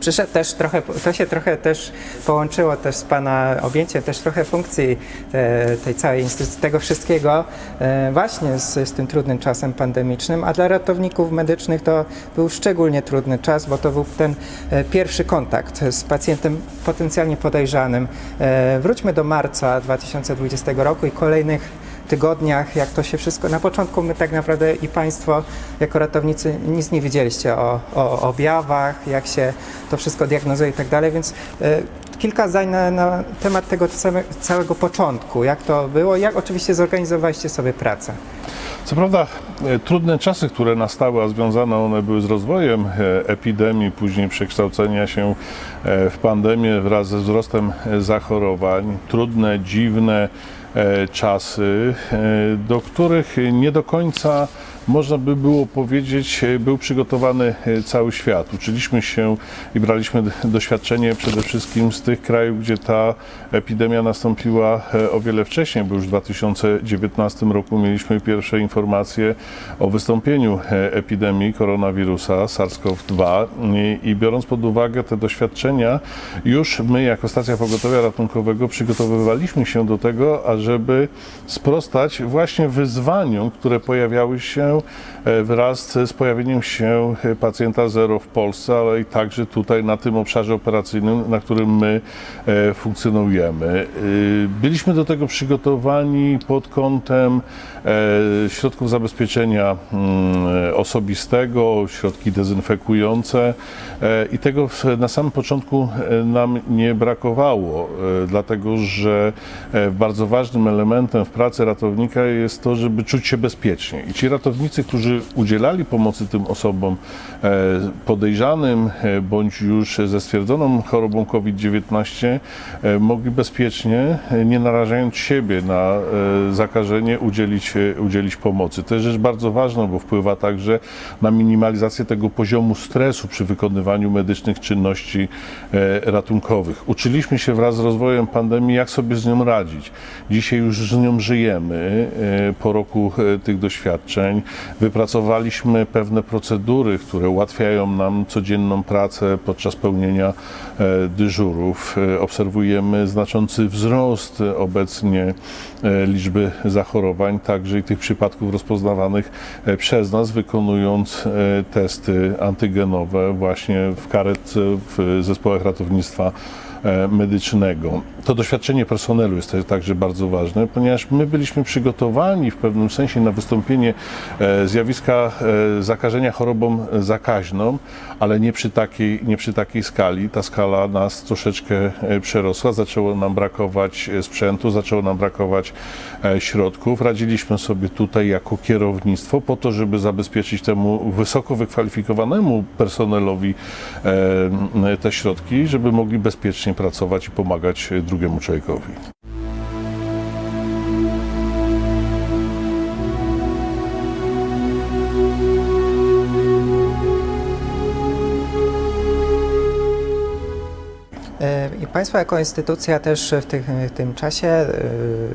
Przyszedł też trochę, to się trochę też połączyło też z Pana objęciem też trochę funkcji te, tej całej instytucji, tego wszystkiego e, właśnie z, z tym trudnym czasem pandemicznym, a dla ratowników medycznych to był szczególnie trudny czas, bo to był ten e, pierwszy kontakt z pacjentem potencjalnie podejrzanym. E, Wróćmy do marca 2020 roku i kolejnych tygodniach, jak to się wszystko. Na początku my tak naprawdę i Państwo jako ratownicy nic nie wiedzieliście o, o objawach, jak się to wszystko diagnozuje i tak dalej, więc e, kilka zdań na, na temat tego całe, całego początku, jak to było, jak oczywiście zorganizowaliście sobie pracę. Co prawda e, trudne czasy, które nastały, a związane one były z rozwojem e, epidemii, później przekształcenia się e, w pandemię wraz ze wzrostem zachorowań, trudne, dziwne czasy, do których nie do końca można by było powiedzieć, e, był przygotowany e, cały świat. Uczyliśmy się i braliśmy doświadczenie przede wszystkim z tych krajów, gdzie ta epidemia nastąpiła e, o wiele wcześniej, bo już w 2019 roku mieliśmy pierwsze informacje o wystąpieniu epidemii koronawirusa SARS-CoV-2 i, i biorąc pod uwagę te doświadczenia, już my jako stacja pogotowia ratunkowego przygotowywaliśmy się do tego, ażeby sprostać właśnie wyzwaniom, które pojawiały się e, wraz z pojawieniem się pacjenta zero w Polsce, ale i także tutaj na tym obszarze operacyjnym, na którym my e, funkcjonujemy. E, Byliśmy do tego przygotowani pod kątem środków zabezpieczenia mm, osobistego, środki dezynfekujące i tego na samym początku nam nie brakowało, dlatego że bardzo ważnym elementem w pracy ratownika jest to, żeby czuć się bezpiecznie. I ci ratownicy, którzy udzielali pomocy tym osobom e, podejrzanym e, bądź już ze stwierdzoną chorobą COVID-19, e, mogli bezpiecznie, nie narażając siebie na zakażenie, udzielić, udzielić pomocy. To jest rzecz bardzo ważna, bo wpływa także na minimalizację tego poziomu stresu przy wykonywaniu medycznych czynności ratunkowych. Uczyliśmy się wraz z rozwojem pandemii, jak sobie z nią radzić. Dzisiaj już z nią żyjemy po roku tych doświadczeń. Wypracowaliśmy pewne procedury, które ułatwiają nam codzienną pracę podczas pełnienia e, dyżurów. E, Obserwujemy znaczący wzrost obecnie e, liczby zachorowań, także i tych przypadków rozpoznawanych przez nas, wykonując testy antygenowe właśnie w karetce, w zespołach ratownictwa medycznego. To doświadczenie personelu jest także bardzo ważne, ponieważ my byliśmy przygotowani w pewnym sensie na wystąpienie e, zjawiska e, zakażenia chorobą zakaźną, ale nie przy takiej, nie przy takiej skali. Ta skala nas troszeczkę e, przerosła, zaczęło nam brakować e, sprzętu, zaczęło nam brakować e, środków. Radziliśmy sobie tutaj jako kierownictwo po to, żeby zabezpieczyć temu wysoko wykwalifikowanemu personelowi e, te środki, żeby mogli bezpiecznie pracować i pomagać drugiemu człowiekowi. I Państwo jako instytucja też w, tych, w tym czasie, e,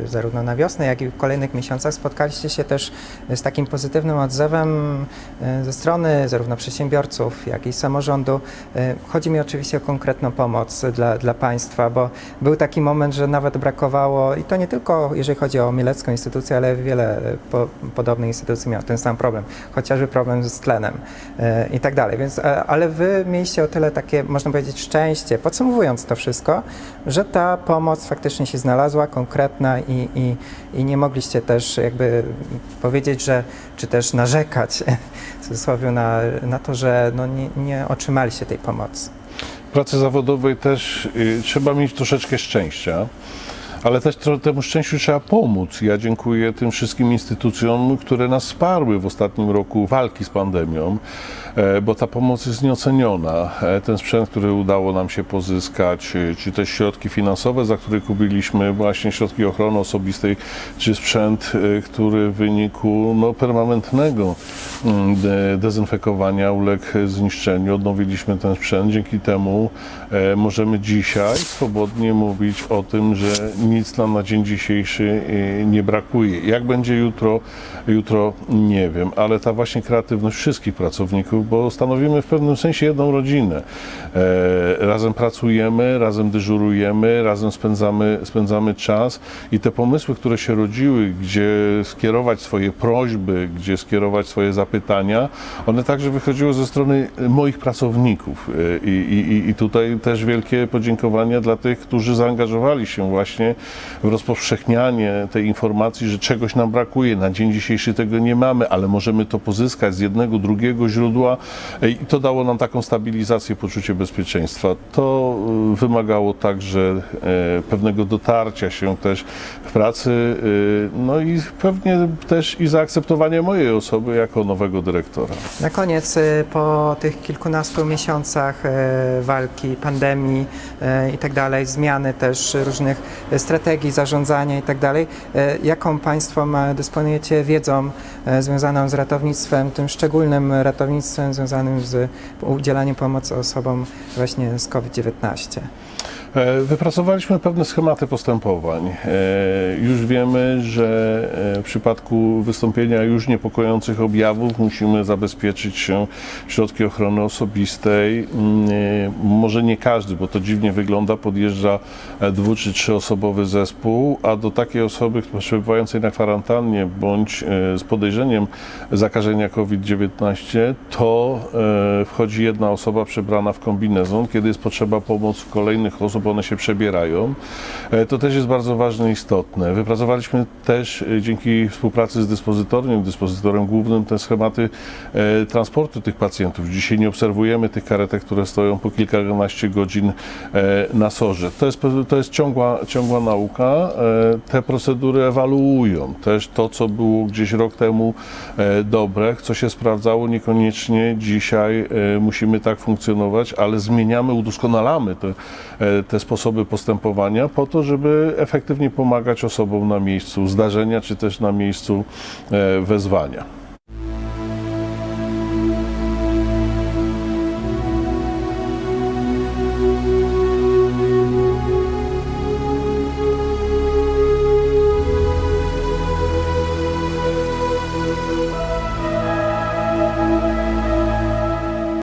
zarówno na wiosnę, jak i w kolejnych miesiącach spotkaliście się też z takim pozytywnym odzewem e, ze strony zarówno przedsiębiorców, jak i samorządu. E, Chodzi mi oczywiście o konkretną pomoc dla, dla Państwa, bo był taki moment, że nawet brakowało, i to nie tylko jeżeli chodzi o Mielecką instytucję, ale wiele e, po, podobnych instytucji miało ten sam problem, chociażby problem z tlenem e, i tak dalej. Więc, e, ale Wy mieliście o tyle takie, można powiedzieć, szczęście, podsumowując to wszystko, że ta pomoc faktycznie się znalazła, konkretna i, i, i nie mogliście też jakby powiedzieć, że, czy też narzekać w cudzysłowie na, na to, że no nie, nie otrzymaliście tej pomocy. W pracy zawodowej też y, trzeba mieć troszeczkę szczęścia, ale też temu szczęściu trzeba pomóc. Ja dziękuję tym wszystkim instytucjom, które nas wsparły w ostatnim roku walki z pandemią, e, bo ta pomoc jest nieoceniona. E, Ten sprzęt, który udało nam się pozyskać, y, czy też środki finansowe, za które kupiliśmy właśnie środki ochrony osobistej, czy sprzęt, który w wyniku no, permanentnego mm, de- dezynfekowania uległ zniszczeniu. Odnowiliśmy ten sprzęt. Dzięki temu e, możemy dzisiaj swobodnie mówić o tym, że nic nam na dzień dzisiejszy e, nie brakuje. Jak będzie jutro, jutro nie wiem, ale ta właśnie kreatywność wszystkich pracowników, bo stanowimy w pewnym sensie jedną rodzinę. E, Razem pracujemy, razem dyżurujemy, razem spędzamy, spędzamy czas i te pomysły, które się rodziły, gdzie skierować swoje prośby, gdzie skierować swoje zapytania, one także wychodziły ze strony moich pracowników. E, I, i, i tutaj też wielkie podziękowania dla tych, którzy zaangażowali się właśnie w rozpowszechnianie tej informacji, że czegoś nam brakuje. Na dzień dzisiejszy tego nie mamy, ale możemy to pozyskać z jednego, drugiego źródła i to dało nam taką stabilizację, poczucie bezpieczeństwa. To e, wymagało także e, pewnego dotarcia się też w pracy, e, no i pewnie też i zaakceptowania mojej osoby jako nowego dyrektora. Na koniec, y, po tych kilkunastu miesiącach walki, pandemii i tak dalej, zmiany też różnych strategii zarządzania i tak e, jaką Państwo ma, dysponujecie wiedzą e, związaną z ratownictwem, tym szczególnym ratownictwem związanym z udzielaniem pomocy osobom właśnie z COVID-19? E, Wypracowaliśmy pewne schematy postępowań. Już wiemy, że w przypadku wystąpienia już niepokojących objawów musimy zabezpieczyć się środki ochrony osobistej. Mm, Może nie każdy, bo to dziwnie wygląda, podjeżdża dwu czy trzyosobowy zespół, a do takiej osoby przebywającej na kwarantannie bądź e, z podejrzeniem zakażenia COVID-19, to e, wchodzi jedna osoba przebrana w kombinezon. Kiedy jest potrzeba pomocy kolejnych osób, one się przebierają. E, To też jest bardzo ważne i istotne. Wypracowaliśmy też dzięki współpracy z dyspozytorem, dyspozytorem głównym te schematy transportu tych pacjentów. Dzisiaj nie obserwujemy tych karetek, które stoją po kilkanaście godzin na sorze. To jest, to jest ciągła, ciągła nauka. E, Te procedury ewaluują. Też to, co było gdzieś rok temu e, dobre, co się sprawdzało, niekoniecznie dzisiaj e, musimy tak funkcjonować, ale zmieniamy, udoskonalamy te, te sposoby postępowania po to, żeby efektywnie pomagać osobom na miejscu zdarzenia, czy też na miejscu wezwania.